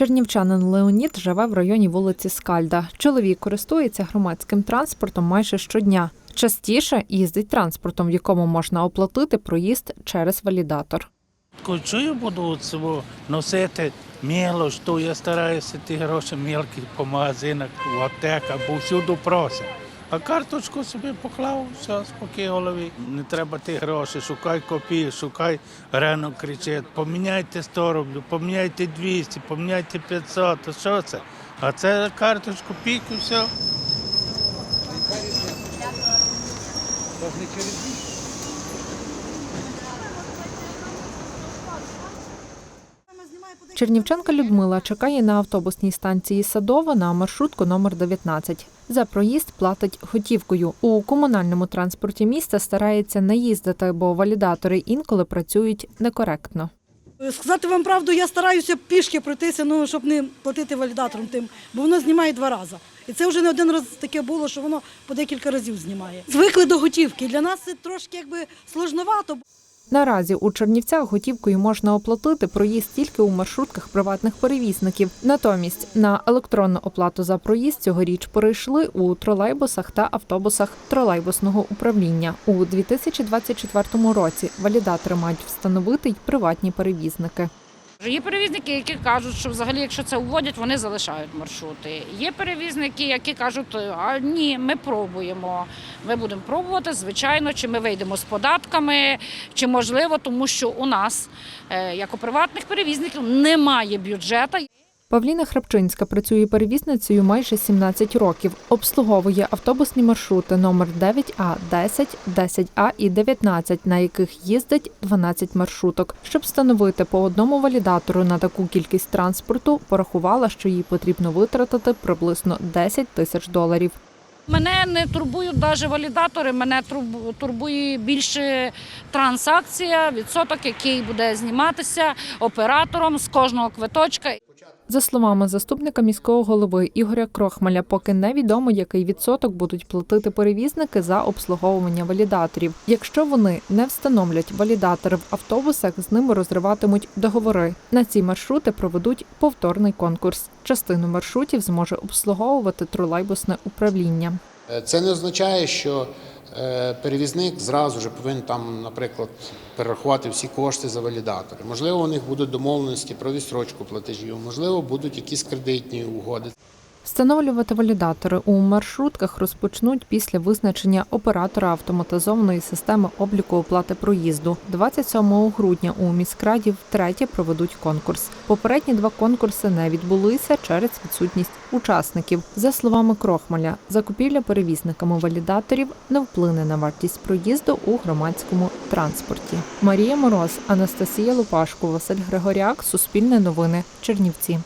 Чернівчанин Леонід живе в районі вулиці Скальда. Чоловік користується громадським транспортом майже щодня. Частіше їздить транспортом, в якому можна оплатити проїзд через валідатор. Чую, буду цього носити міло, то я стараюся ті гроші мілкі по магазинах, в аптеках, бо всюди просять. А карточку собі поклав, все, спокій голові. Не треба ті гроші, шукай копії, шукай рано кричить, поміняйте 100 рублів, поміняйте 200, поміняйте 500, то що це? А це карточку пік і все. Чернівчанка Людмила чекає на автобусній станції Садова на маршрутку номер 19. За проїзд платить готівкою. У комунальному транспорті міста старається не їздити, бо валідатори інколи працюють некоректно. Сказати вам правду, я стараюся пішки пройтися, ну, щоб не платити валідатором тим, бо воно знімає два рази. І це вже не один раз таке було, що воно по декілька разів знімає. Звикли до готівки. Для нас це трошки якби сложновато. Наразі у Чернівцях готівкою можна оплатити проїзд тільки у маршрутках приватних перевізників. Натомість на електронну оплату за проїзд цьогоріч перейшли у тролейбусах та автобусах тролейбусного управління. У 2024 році валідатори мають встановити й приватні перевізники. Є перевізники, які кажуть, що взагалі, якщо це вводять, вони залишають маршрути. Є перевізники, які кажуть, а ні, ми пробуємо. Ми будемо пробувати, звичайно, чи ми вийдемо з податками, чи можливо, тому що у нас, е, як у приватних перевізників, немає бюджету. Павліна Храпчинська працює перевізницею майже 17 років. Обслуговує автобусні маршрути номер 9А, 10, 10А і 19, на яких їздить 12 маршруток. Щоб встановити по одному валідатору на таку кількість транспорту, порахувала, що їй потрібно витратити приблизно 10 тисяч доларів. Мене не турбують навіть валідатори, мене турбу- турбує більше транзакція, відсоток, який буде зніматися оператором з кожного квиточка. За словами заступника міського голови Ігоря Крохмаля, поки невідомо, який відсоток будуть платити перевізники за обслуговування валідаторів. Якщо вони не встановлять валідатори в автобусах, з ними розриватимуть договори. На ці маршрути проведуть повторний конкурс. Частину маршрутів зможе обслуговувати тролейбусне управління. Е, Це не означає, що перевізник зразу ж повинен там, наприклад, перерахувати всі кошти за валідатори. Можливо, у них будуть домовленості про відстрочку платежів, можливо, будуть якісь кредитні угоди. Встановлювати валідатори у маршрутках розпочнуть після визначення оператора автоматизованої системи обліку оплати проїзду. 27 грудня у міськраді втретє проведуть конкурс. Попередні два конкурси не відбулися через відсутність учасників. За словами Крохмаля, закупівля перевізниками валідаторів не вплине на вартість проїзду у громадському транспорті. Марія Мороз, Анастасія Лупашко, Василь Григоряк, Суспільне новини, Чернівці.